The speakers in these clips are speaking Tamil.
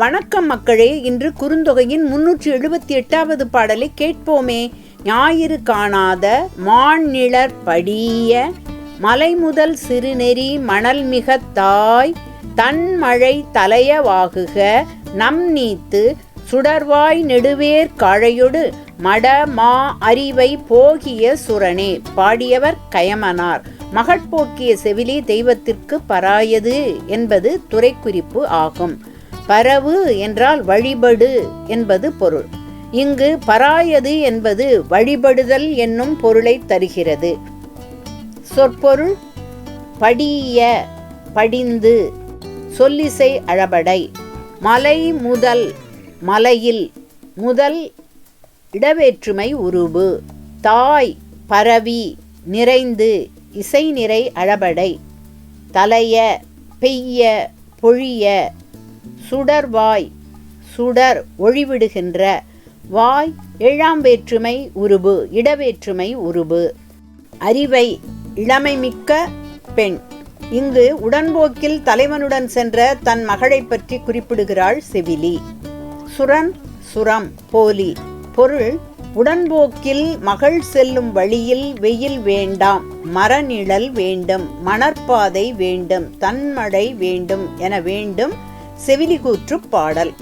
வணக்கம் மக்களே இன்று குறுந்தொகையின் முன்னூற்றி எழுபத்தி எட்டாவது பாடலை கேட்போமே. ஞாயிறு காணாத மாநிலர் படிய மலைமுதல் சிறுநெறி மணல் மிகத்தாய் தன்மழை தலையவாகுக நம் நீத்து சுடர்வாய் நெடுவேர் காழையொடு மட மா அறிவை போகிய சுரனே. பாடியவர் கயமனார். மகட்போக்கிய செவிலி தெய்வத்திற்கு பராயது என்பது துறைக்குறிப்பு ஆகும். பரவு என்றால் வழிபடு என்பது பொருள். இங்கு பராயது என்பது வழிபடுதல் என்னும் பொருளை தருகிறது. சொற்பொருள் படிய படிந்து சொல்லிசை அழபடை மலை முதல் மலையில் முதல் இடவேற்றுமை உருபு தாய் பரவி நிறைந்து இசை நிறை அழபடை தலைய பெய்ய பொழிய சுடர்வாய் சுடர் ஒழிவிடுகின்ற வாய் ஏழாம் வேற்றுமை உருபு இடவேற்றுமை உருபு. அறிவை இளமைமிக்க பெண் இங்கு உடன்போக்கில் தலைவனுடன் சென்ற தன் மகளைப் பற்றி குறிப்பிடுகிறாள் செவிலி. சுரன் சுரம் போலி பொருள் உடன்போக்கில் மகள் செல்லும் வழியில் வெயில் வேண்டாம் மரநிழல் வேண்டும் மணற்பாதை வேண்டும் தன்மழை வேண்டும் என வேண்டும் செவிலி கூற்று பாடல்.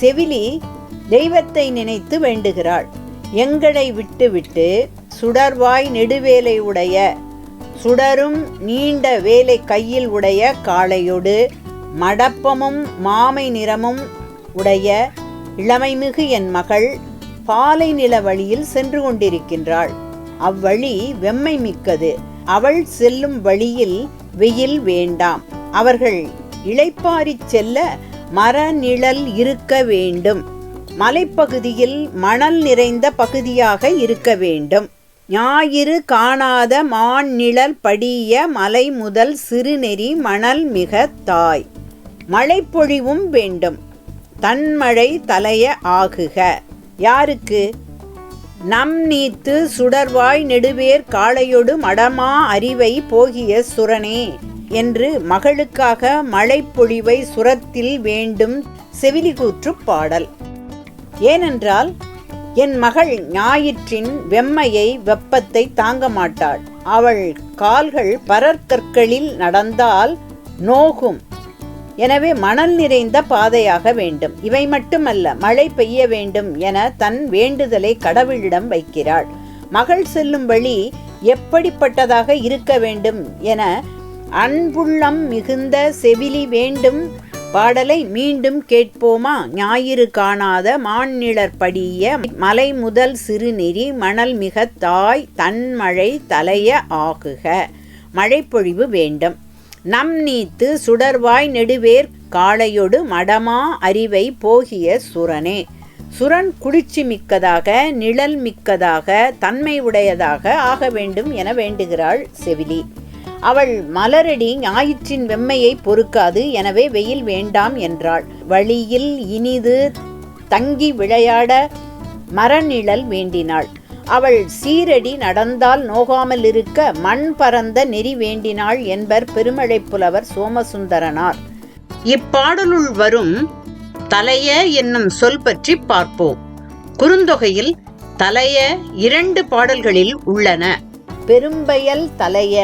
செவிலி தெய்வத்தை நினைத்து வேண்டுகிறாள். எங்களை விட்டுவிட்டு சுடர்வாய் நெடுவேலை உடைய சுடரும் நீண்ட வேலை கையில் உடைய காளையொடு மடப்பமும் மாமை நிறமும் உடைய இளமைமிகு என் மகள் பாலை நில வழியில் சென்று கொண்டிருக்கின்றாள். அவ்வழி வெம்மை மிக்கது. அவள் செல்லும் வழியில் வெயில் வேண்டாம். அவர்கள் இளைப்பாரிச் செல்ல மரநிழல் இருக்க வேண்டும். மலைப்பகுதியில் மணல் நிறைந்த பகுதியாக இருக்க வேண்டும். ஞாயிறு காணாத மான் நிழல் படிய மலை முதல் சிறுநெறி மணல் மிக தாய். மழைப்பொழிவும் வேண்டும். தன்மழை தலைய ஆகுக. யாருக்கு? நம் நீத்து சுடர்வாய் நெடுவேர் காளையொடு மடமா அறிவை போகிய சுரனே. என்று மகளுக்காக மழைப்பொழிவை சுரத்தில் வேண்டும் செவிலிகூற்று பாடல். ஏனென்றால் என் மகள் ஞாயிற்றின் வெம்மையை வெப்பத்தை தாங்க மாட்டாள். அவள் கால்கள் பரற்கற்களில் நடந்தால் நோகும். எனவே மணல் நிறைந்த பாதையாக வேண்டும். இவை மட்டுமல்ல மழை பெய்ய வேண்டும் என தன் வேண்டுதலை கடவுளிடம் வைக்கிறாள். மகள் செல்லும் வழி எப்படிப்பட்டதாக இருக்க வேண்டும் என அன்புள்ளம் மிகுந்த செவிலி வேண்டும். பாடலை மீண்டும் கேட்போமா? ஞாயிறு காணாத மாநிலற்படிய மலை முதல் சிறுநெறி மணல் மிக தாய் தன்மழை தலைய ஆகுக. மழைப்பொழிவு வேண்டும். நம் நீத்து சுடர்வாய் நெடுவேர் காளையொடு மடமா அறிவை போகிய சுரனே. சுரன் குளிர்ச்சி மிக்கதாக நிழல் மிக்கதாக தன்மை உடையதாக ஆக வேண்டும் என வேண்டுகிறாள் செவிலி. அவள் மலரடி ஞாயிற்றின் வெம்மையை பொறுக்காது எனவே வெயில் வேண்டாம் என்றாள். வழியில் இனிது தங்கி விளையாட மரநிழல் வேண்டினாள். அவள் சீரடி நடந்தால் நோகாமல் இருக்க மண் பரந்த நெறி வேண்டினாள் என்பர் பெருமழை புலவர் சோமசுந்தரனார். இப்பாடலுள் வரும் தலைய என்னும் சொல் பற்றி பார்ப்போம். குறுந்தொகையில் தலைய இரண்டு பாடல்களில் உள்ளன. பெரும்பெயல் தலைய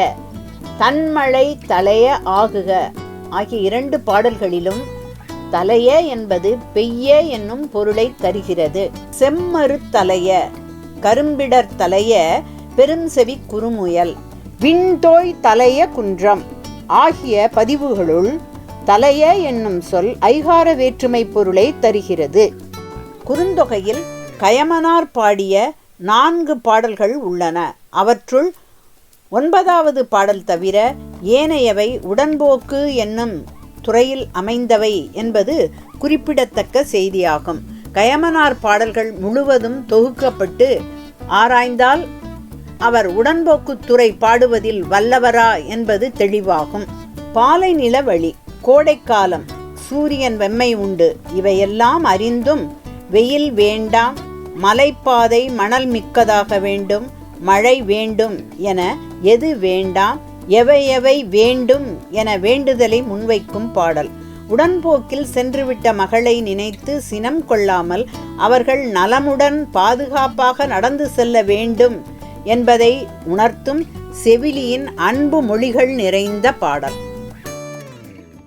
தன்மழை தலைய ஆகுக. ஆகிய இரண்டு பாடல்களிலும் தலைய என்பது பெய்ய என்னும் பொருளை தருகிறது. செம்மறு தலைய கரும்பிடர் தலைய பெரும் செவி குறுமுயல் விண்தோய் தலைய குன்றம் ஆகிய பதிவுகளுள் தலைய என்னும் சொல் ஐகார வேற்றுமை பொருளை தருகிறது. குறுந்தொகையில் கயமனார் பாடிய நான்கு பாடல்கள் உள்ளன. அவற்றுள் ஒன்பதாவது பாடல் தவிர ஏனையவை உடன்போக்கு என்னும் துறையில் அமைந்தவை என்பது குறிப்பிடத்தக்க செய்தியாகும். கயமனார் பாடல்கள் முழுவதும் தொகுக்கப்பட்டு ஆராய்ந்தால் அவர் உடன்போக்கு துறை பாடுவதில் வல்லவரா என்பது தெளிவாகும். பாலை நிலவழி கோடைக்காலம் சூரியன் வெம்மை உண்டு. இவையெல்லாம் அறிந்தும் வெயில் வேண்டாம் மலைப்பாதை மணல் மிக்கதாக வேண்டும் மழை வேண்டும் என எது வேண்டாம் எவை எவை வேண்டும் என வேண்டுதலை முன்வைக்கும் பாடல். உடன்போக்கில் சென்றுவிட்ட மகளை நினைத்து சினம் கொள்ளாமல் அவர்கள் நலமுடன் பாதுகாப்பாக நடந்து செல்ல வேண்டும் என்பதை உணர்த்தும் செவிலியின் அன்பு மொழிகள் நிறைந்த பாடல்.